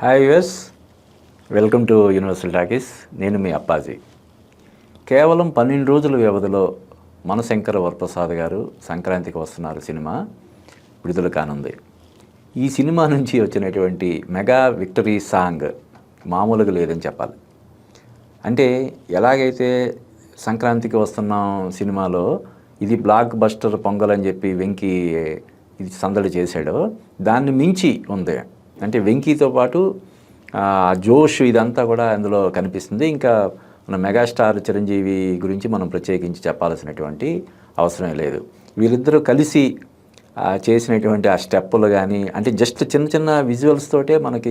Hi us welcome to universal talkies నేను మీ అప్పాజీ. కేవలం పన్నెండు రోజుల వ్యవధిలో మనశంకర వరప్రసాద్ గారు సంక్రాంతికి వస్తున్నారు సినిమా విడుదల కానుంది. ఈ సినిమా నుంచి వచ్చినటువంటి మెగా విక్టరీ సాంగ్ మామూలుగా లేదని చెప్పాలి. అంటే ఎలాగైతే సంక్రాంతికి వస్తున్నాం సినిమాలో ఇది బ్లాక్ బస్టర్ పొంగల్ అని చెప్పి వెంకీ ఇది సందడి చేశాడో దాన్ని మించి ఉంది. అంటే వెంకీతో పాటు జోష్ ఇదంతా కూడా అందులో కనిపిస్తుంది. ఇంకా మన మెగాస్టార్ చిరంజీవి గురించి మనం ప్రత్యేకించి చెప్పాల్సినటువంటి అవసరం లేదు. వీరిద్దరూ కలిసి చేసినటువంటి ఆ స్టెప్పులు కానీ అంటే జస్ట్ చిన్న చిన్న విజువల్స్ తోటే మనకి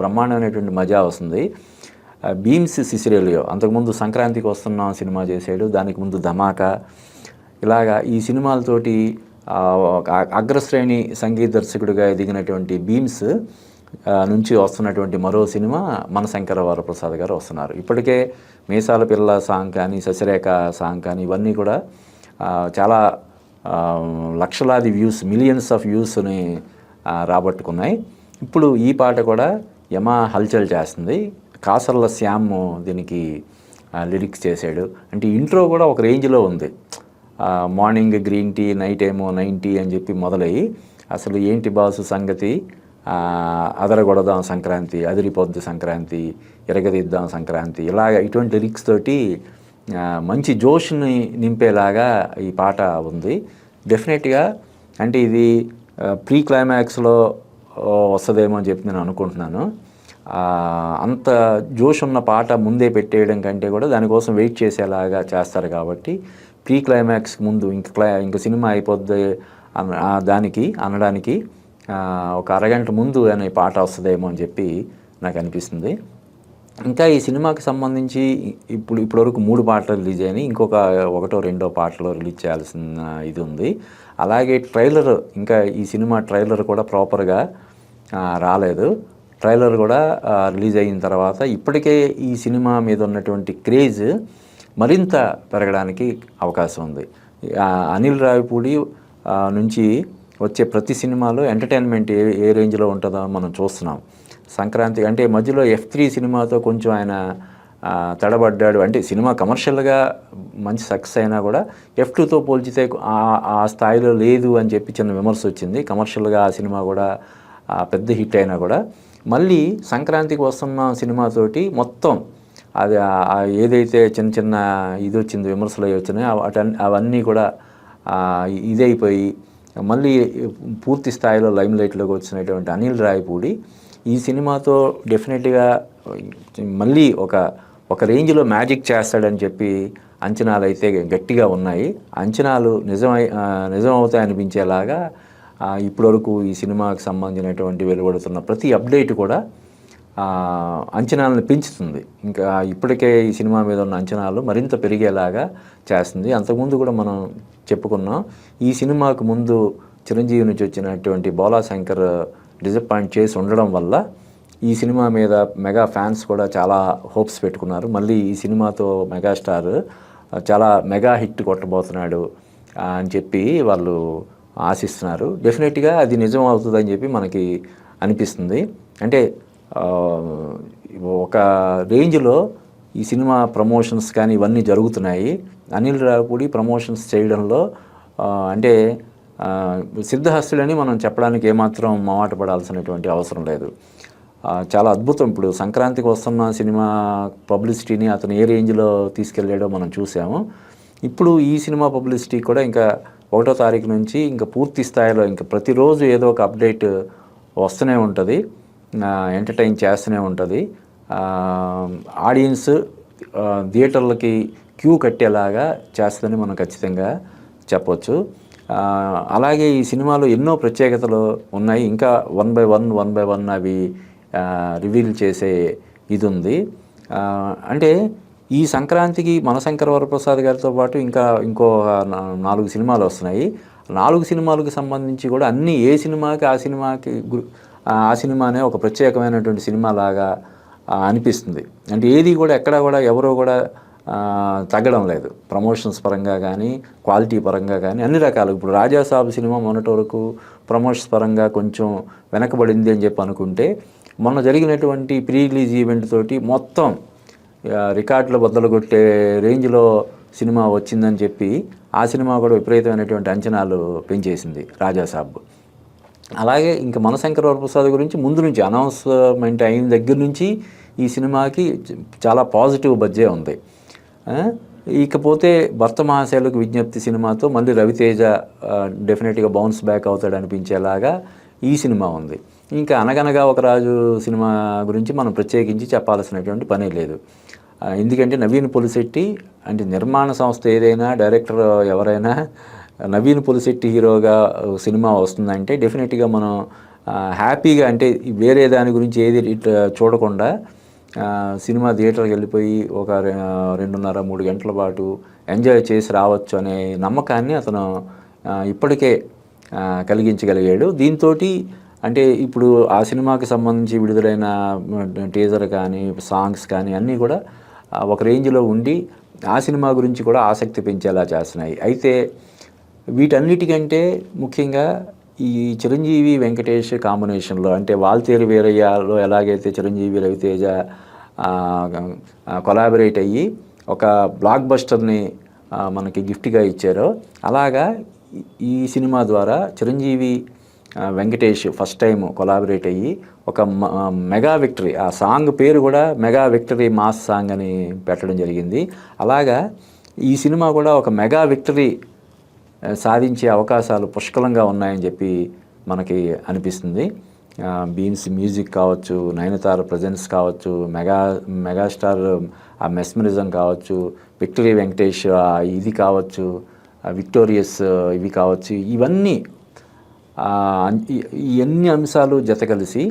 బ్రహ్మాండమైనటువంటి మజా వస్తుంది. బీమ్స్ సిసిరేలియో అంతకుముందు సంక్రాంతికి వస్తున్నాం సినిమా చేసాడు దానికి ముందు ధమాకా. ఇలాగా ఈ సినిమాలతోటి అగ్రశ్రేణి సంగీత దర్శకుడిగా ఎదిగినటువంటి భీమ్స్ నుంచి వస్తున్నటువంటి మరో సినిమా మన శంకర వరప్రసాద్ గారు వస్తున్నారు. ఇప్పటికే మీసాల పిల్ల సాంగ్ కానీ శశిరేఖ సాంగ్ కానీ ఇవన్నీ కూడా చాలా లక్షలాది వ్యూస్ మిలియన్స్ ఆఫ్ వ్యూస్ని రాబట్టుకున్నాయి. ఇప్పుడు ఈ పాట కూడా యమా హల్చల్ చేస్తుంది. కాసర్ల శ్యామ్ దీనికి లిరిక్స్ చేశాడు. అంటే ఇంట్రో కూడా ఒక రేంజ్లో ఉంది. మార్నింగ్ గ్రీన్ టీ నైట్ ఏమో నైన్ టీ అని చెప్పి మొదలయ్యి అసలు ఏంటి బాసు సంగతి? అదరగొడదాం సంక్రాంతి అదిరిపోద్దు సంక్రాంతి ఎరగదిద్దాం సంక్రాంతి ఇలాగ ఇటువంటి లిరిక్స్ తోటి మంచి జోష్ని నింపేలాగా ఈ పాట ఉంది. డెఫినెట్గా అంటే ఇది ప్రీ క్లైమాక్స్లో వస్తుందేమో అని చెప్పి నేను అనుకుంటున్నాను. అంత జోష్ ఉన్న పాట ముందే పెట్టేయడం కంటే కూడా దానికోసం వెయిట్ చేసేలాగా చేస్తారు కాబట్టి ప్రీ క్లైమాక్స్ ముందు ఇంక క్లై ఇంక సినిమా అయిపోద్ది దానికి అనడానికి ఒక అరగంట ముందు అనే పాట వస్తుందేమో అని చెప్పి నాకు అనిపిస్తుంది. ఇంకా ఈ సినిమాకి సంబంధించి ఇప్పుడు ఇప్పటివరకు మూడు పాటలు రిలీజ్ అయినాయి. ఇంకొక ఒకటో రెండో పాటలు రిలీజ్ చేయాల్సిన ఇది ఉంది. అలాగే ట్రైలర్ ఇంకా ఈ సినిమా ట్రైలర్ కూడా ప్రాపర్గా రాలేదు. ట్రైలర్ కూడా రిలీజ్ అయిన తర్వాత ఇప్పటికే ఈ సినిమా మీద ఉన్నటువంటి క్రేజ్ మరింత పెరగడానికి అవకాశం ఉంది. అనిల్ రావిపూడి నుంచి వచ్చే ప్రతి సినిమాలో ఎంటర్టైన్మెంట్ ఏ ఏ రేంజ్లో ఉంటుందో మనం చూస్తున్నాం. సంక్రాంతి అంటే మధ్యలో ఎఫ్ త్రీ సినిమాతో కొంచెం ఆయన తడబడ్డాడు. అంటే సినిమా కమర్షియల్గా మంచి సక్సెస్ అయినా కూడా ఎఫ్ టూతో పోల్చితే ఆ- ఆ స్థాయిలో లేదు అని చెప్పి చిన్న విమర్శ వచ్చింది. కమర్షియల్గా ఆ సినిమా కూడా పెద్ద హిట్ అయినా కూడా మళ్ళీ సంక్రాంతికి వస్తున్న సినిమాతోటి మొత్తం అది ఏదైతే చిన్న చిన్న ఇది వచ్చింది విమర్శలు అవి వచ్చినాయో అవన్నీ కూడా ఇదైపోయి మళ్ళీ పూర్తి స్థాయిలో లైమ్ లైట్లోకి వచ్చినటువంటి అనిల్ రాయపూడి ఈ సినిమాతో డెఫినెట్గా మళ్ళీ ఒక ఒక రేంజ్లో మ్యాజిక్ చేస్తాడని చెప్పి అంచనాలు అయితే గట్టిగా ఉన్నాయి. అంచనాలు నిజమై నిజం అవుతాయి అనిపించేలాగా ఇప్పటివరకు ఈ సినిమాకి సంబంధించినటువంటి వెలువడుతున్న ప్రతి అప్డేట్ కూడా అంచనాలను పెంచుతుంది. ఇంకా ఇప్పటికే ఈ సినిమా మీద ఉన్న అంచనాలు మరింత పెరిగేలాగా చేస్తుంది. అంతకుముందు కూడా మనం చెప్పుకున్నాం ఈ సినిమాకు ముందు చిరంజీవి నుంచి వచ్చినటువంటి బోలా శంకర్ డిసప్పాయింట్ చేసి ఉండడం వల్ల ఈ సినిమా మీద మెగా ఫ్యాన్స్ కూడా చాలా హోప్స్ పెట్టుకున్నారు. మళ్ళీ ఈ సినిమాతో మెగాస్టార్ చాలా మెగా హిట్ కొట్టబోతున్నాడు అని చెప్పి వాళ్ళు ఆశిస్తున్నారు. డెఫినెట్గా అది నిజం అవుతుందని చెప్పి మనకి అనిపిస్తుంది. అంటే ఒక రేంజ్లో ఈ సినిమా ప్రమోషన్స్ కానీ ఇవన్నీ జరుగుతున్నాయి. అనిల్ రావుపూడి ప్రమోషన్స్ చేయడంలో అంటే సిద్ధహస్తులని మనం చెప్పడానికి ఏమాత్రం మమాట పడాల్సినటువంటి అవసరం లేదు. చాలా అద్భుతం. ఇప్పుడు సంక్రాంతికి వస్తున్న సినిమా పబ్లిసిటీని అతను ఏ రేంజ్లో తీసుకెళ్ళాడో మనం చూసాము. ఇప్పుడు ఈ సినిమా పబ్లిసిటీ కూడా ఇంకా ఒకటో తారీఖు నుంచి ఇంకా పూర్తి స్థాయిలో ఇంకా ప్రతిరోజు ఏదో ఒక అప్డేట్ వస్తూనే ఉంటుంది. ఎంటర్టైన్ చేస్తూనే ఉంటుంది. ఆడియన్స్ థియేటర్లకి క్యూ కట్టేలాగా చేస్తుందని మనం ఖచ్చితంగా చెప్పవచ్చు అలాగే ఈ సినిమాలో ఎన్నో ప్రత్యేకతలు ఉన్నాయి. ఇంకా one by one one by one అవి రివీల్ చేసే ఇది ఉంది. అంటే ఈ సంక్రాంతికి మనశంకర వరప్రసాద్ గారితో పాటు ఇంకా ఇంకో నాలుగు సినిమాలు వస్తున్నాయి. నాలుగు సినిమాలకు సంబంధించి కూడా అన్ని ఏ సినిమాకి ఆ సినిమాకి ఆ సినిమానే ఒక ప్రత్యేకమైనటువంటి సినిమా లాగా అనిపిస్తుంది. అంటే ఏది కూడా ఎక్కడ కూడా ఎవరో కూడా తగ్గడం లేదు. ప్రమోషన్స్ పరంగా కానీ క్వాలిటీ పరంగా కానీ అన్ని రకాలు. ఇప్పుడు రాజాసాబు సినిమా మొన్నటి వరకు ప్రమోషన్స్ పరంగా కొంచెం వెనకబడింది అని చెప్పి అనుకుంటే మొన్న జరిగినటువంటి ప్రీ రిలీజ్ ఈవెంట్ తోటి మొత్తం రికార్డులు బద్దలు కొట్టే రేంజ్లో సినిమా వచ్చిందని చెప్పి ఆ సినిమా కూడా విపరీతమైనటువంటి అంచనాలు పెంచేసింది రాజాసాబ్ అలాగే ఇంకా మనశంకర ప్రసాద్ గురించి ముందు నుంచి అనౌన్స్మెంట్ అయిన దగ్గర నుంచి ఈ సినిమాకి చాలా పాజిటివ్ బజ్జే ఉంది. ఇకపోతే భర్త మహాశైలకు విజ్ఞప్తి సినిమాతో మళ్ళీ రవితేజ డెఫినెట్గా బౌన్స్ బ్యాక్ అవుతాడు అనిపించేలాగా ఈ సినిమా ఉంది. ఇంకా అనగనగా ఒక రాజు సినిమా గురించి మనం ప్రత్యేకించి చెప్పాల్సినటువంటి పని లేదు. ఎందుకంటే నవీన్ పులిశెట్టి అంటే నిర్మాణ సంస్థ ఏదైనా డైరెక్టర్ ఎవరైనా నవీన్ పులిశెట్టి హీరోగా సినిమా వస్తుందంటే డెఫినెట్గా మనం హ్యాపీగా అంటే వేరే దాని గురించి ఏది ఇట్లా చూడకుండా సినిమా థియేటర్కి వెళ్ళిపోయి ఒక రెండున్నర మూడు గంటల పాటు ఎంజాయ్ చేసి రావచ్చు అనే నమ్మకాన్ని అతను ఇప్పటికే కలిగించగలిగాడు. దీంతో అంటే ఇప్పుడు ఆ సినిమాకి సంబంధించి విడుదలైన టీజర్ కానీ సాంగ్స్ కానీ అన్నీ కూడా ఒక రేంజ్లో ఉండి ఆ సినిమా గురించి కూడా ఆసక్తి పెంచేలా చేస్తున్నాయి. అయితే వీటన్నిటికంటే ముఖ్యంగా ఈ చిరంజీవి వెంకటేష్ కాంబినేషన్లో అంటే వాల్తేరు వీరయ్యలో ఎలాగైతే చిరంజీవి రవితేజ కొలాబరేట్ అయ్యి ఒక బ్లాక్ బస్టర్ని మనకి గిఫ్ట్గా ఇచ్చారో అలాగా ఈ- సినిమా ద్వారా Chiranjeevi Venkatesh first time collaborate అయ్యి ఒక మ- మెగా విక్టరీ ఆ సాంగ్ పేరు కూడా మెగా విక్టరీ మాస్ సాంగ్ అని పెట్టడం జరిగింది. అలాగా ఈ సినిమా కూడా ఒక మెగా విక్టరీ సాధించే అవకాశాలు పుష్కలంగా ఉన్నాయని చెప్పి మనకి అనిపిస్తుంది. బీన్స్ మ్యూజిక్ కావచ్చు నయనతార ప్రజెన్స్ కావచ్చు మెగా మెగాస్టార్ ఆ మెస్మరిజం కావచ్చు విక్టరీ వెంకటేష్ ఇది కావచ్చు విక్టోరియస్ ఇవి కావచ్చు ఇవన్నీ ఎన్ని ఈ- అంశాలు జత కలిసి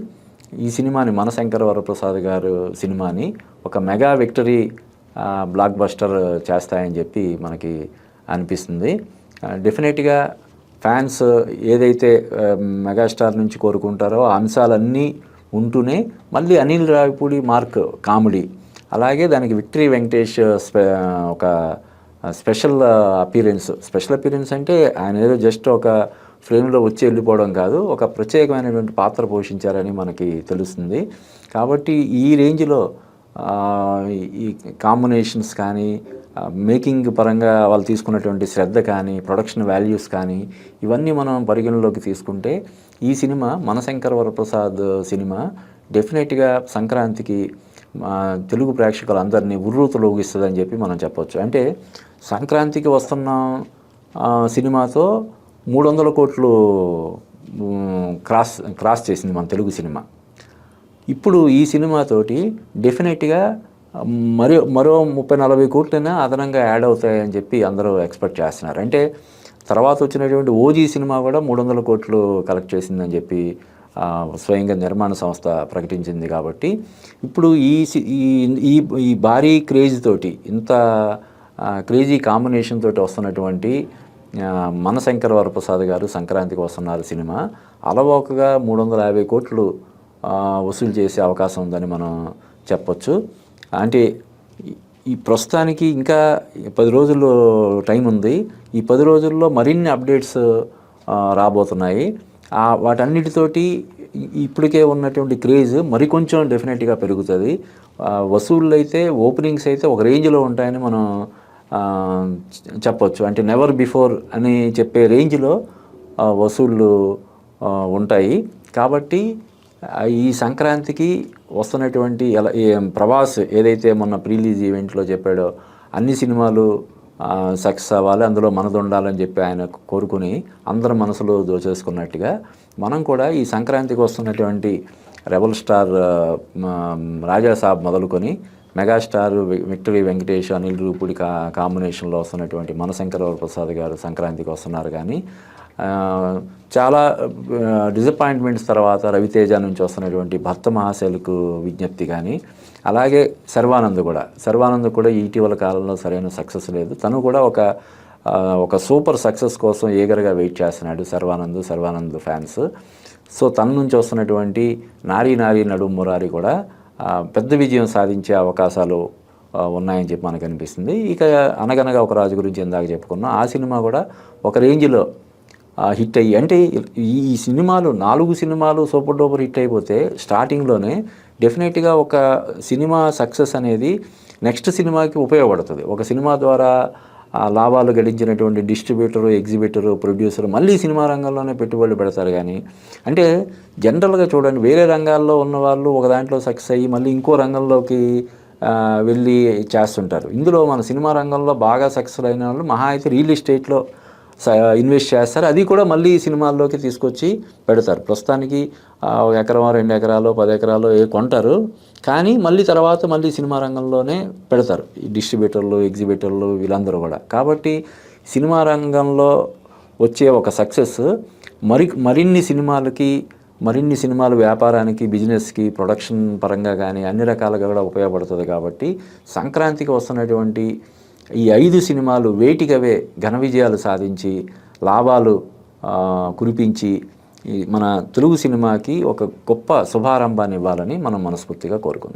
ఈ సినిమాని మనశంకర వరప్రసాద్ గారు సినిమాని ఒక మెగా విక్టరీ బ్లాక్ బస్టర్ చేస్తాయని చెప్పి మనకి అనిపిస్తుంది. డెఫినెట్గా ఫ్యాన్స్ ఏదైతే మెగాస్టార్ నుంచి కోరుకుంటారో ఆ అంశాలన్నీ ఉంటూనే మళ్ళీ అనిల్ రావిపూడి మార్క్ కామెడీ అలాగే దానికి విక్టరీ వెంకటేష్ ఒక స్పెషల్ అపీరెన్స్ స్పెషల్ అపీరెన్స్ అంటే ఆయన ఏదో జస్ట్ ఒక ఫ్రేమ్లో వచ్చి వెళ్ళిపోవడం కాదు ఒక ప్రత్యేకమైనటువంటి పాత్ర పోషించారని మనకి తెలుస్తుంది. కాబట్టి ఈ రేంజ్లో ఈ కాంబినేషన్స్ కానీ మేకింగ్ పరంగా వాళ్ళు తీసుకున్నటువంటి శ్రద్ధ కానీ ప్రొడక్షన్ వాల్యూస్ కానీ ఇవన్నీ మనం పరిగణలోకి తీసుకుంటే ఈ సినిమా మనశంకర వరప్రసాద్ సినిమా డెఫినెట్గా సంక్రాంతికి ఆ, తెలుగు ప్రేక్షకులందరినీ ఉర్రూతలోగిస్తుందని చెప్పి మనం చెప్పవచ్చు అంటే సంక్రాంతికి వస్తున్న సినిమాతో మూడు వందల కోట్లు క్రాస్ క్రాస్ చేసింది మన తెలుగు సినిమా. ఇప్పుడు ఈ సినిమాతోటి డెఫినెట్గా మరో మరో ముప్పై నలభై కోట్లైనా అదనంగా యాడ్ అవుతాయని చెప్పి అందరూ ఎక్స్పెక్ట్ చేస్తున్నారు. అంటే తర్వాత వచ్చినటువంటి ఓజీ సినిమా కూడా మూడు వందల కోట్లు కలెక్ట్ చేసిందని చెప్పి స్వయంగా నిర్మాణ సంస్థ ప్రకటించింది కాబట్టి ఇప్పుడు ఈ సి- ఈ ఈ ఈ భారీ క్రేజ్ తోటి ఇంత క్రేజీ కాంబినేషన్ తోటి వస్తున్నటువంటి మన మనశంకర వరప్రసాద్ గారు సంక్రాంతికి వస్తున్నారు సినిమా. అలవోకగా మూడు వందల యాభై కోట్లు వసూలు చేసే అవకాశం ఉందని మనం చెప్పొచ్చు. అంటే ఈ- ప్రస్తుతానికి ఇంకా పది రోజుల్లో టైం ఉంది. ఈ పది రోజుల్లో మరిన్ని అప్డేట్స్ రాబోతున్నాయి. వాటన్నిటితోటి ఇప్పటికే ఉన్నటువంటి క్రేజ్ మరికొంచెం డెఫినెట్గా పెరుగుతుంది. వసూళ్ళు అయితే ఓపెనింగ్స్ అయితే ఒక రేంజ్లో ఉంటాయని మనం చెప్పొచ్చు. అంటే నెవర్ బిఫోర్ అని చెప్పే రేంజ్లో వసూళ్ళు ఉంటాయి. కాబట్టి ఈ సంక్రాంతికి వస్తున్నటువంటి ఎలా ప్రభాస్ ఏదైతే మొన్న ప్రీలీజ్ ఈవెంట్లో చెప్పాడో అన్ని సినిమాలు సక్సెస్ అవ్వాలి అందులో మనది ఉండాలని చెప్పి ఆయన కోరుకుని అందరి మనసులో దోచేసుకున్నట్టుగా మనం కూడా ఈ సంక్రాంతికి వస్తున్నటువంటి రెబల్ స్టార్ రాజాసాబ్ రాజా సాబ్ మొదలుకొని మెగాస్టార్ వి- విక్టరీ వెంకటేష్ అనిల్ రూపుడి కా కాంబినేషన్లో వస్తున్నటువంటి మనశంకర ప్రసాద్ గారు సంక్రాంతికి వస్తున్నారు కానీ చాలా డిసప్పాయింట్మెంట్స్ తర్వాత రవితేజ నుంచి వస్తున్నటువంటి భర్త మహాశైలకు విజ్ఞప్తి కానీ అలాగే సర్వానంద్ కూడా. సర్వానంద్ కూడా ఇటీవల కాలంలో సరైన సక్సెస్ లేదు. తను కూడా ఒక ఒక సూపర్ సక్సెస్ కోసం ఏగర్గా వెయిట్ చేస్తున్నాడు సర్వానంద్ సర్వానంద్ ఫ్యాన్స్. సో తన నుంచి వస్తున్నటువంటి నారీ నారీ నడుము మురారి కూడా పెద్ద విజయం సాధించే అవకాశాలు ఉన్నాయని చెప్పి మనకు అనిపిస్తుంది. ఇక అనగనగా ఒక రాజు గురించి ఇందాక చెప్పుకున్నాం. ఆ సినిమా కూడా ఒక రేంజ్లో హిట్ అయ్యి అంటే ఈ సినిమాలు నాలుగు సినిమాలు సూపర్ డూపర్ హిట్ అయిపోతే స్టార్టింగ్లోనే డెఫినెట్గా ఒక సినిమా సక్సెస్ అనేది నెక్స్ట్ సినిమాకి ఉపయోగపడుతుంది. ఒక సినిమా ద్వారా ఆ లాభాలు గడించినటువంటి డిస్ట్రిబ్యూటరు ఎగ్జిబిటరు ప్రొడ్యూసరు మళ్ళీ సినిమా రంగంలోనే పెట్టుబడులు పెడతారు కానీ అంటే జనరల్గా చూడండి వేరే రంగాల్లో ఉన్న వాళ్ళు ఒక దాంట్లో సక్సెస్ అయ్యి మళ్ళీ ఇంకో రంగంలోకి వెళ్ళి చేస్తుంటారు. ఇందులో మన సినిమా రంగంలో బాగా సక్సెస్ అయిన వాళ్ళు మహా అయితే రియల్ ఎస్టేట్లో ఇన్వెస్ట్ చేస్తారు. అది కూడా మళ్ళీ సినిమాల్లోకి తీసుకొచ్చి పెడతారు. ప్రస్తుతానికి ఆ, ఒక ఎకరం రెండు ఎకరాలు పది ఎకరాలు ఏ కొంటారు. కానీ మళ్ళీ తర్వాత మళ్ళీ సినిమా రంగంలోనే పెడతారు. ఈ డిస్ట్రిబ్యూటర్లు ఎగ్జిబిటర్లు వీళ్ళందరూ కూడా. కాబట్టి సినిమా రంగంలో వచ్చే ఒక సక్సెస్ మరి మరిన్ని సినిమాలకి మరిన్ని సినిమాలు వ్యాపారానికి బిజినెస్కి ప్రొడక్షన్ పరంగా కానీ అన్ని రకాలుగా కూడా ఉపయోగపడుతుంది కాబట్టి సంక్రాంతికి వస్తున్నటువంటి ఈ ఐదు సినిమాలు వేటికవే ఘన విజయాలు సాధించి లాభాలు కురిపించి ఈ మన తెలుగు సినిమాకి ఒక గొప్ప శుభారంభాన్ని ఇవ్వాలని మనం మనస్ఫూర్తిగా కోరుకుందాం.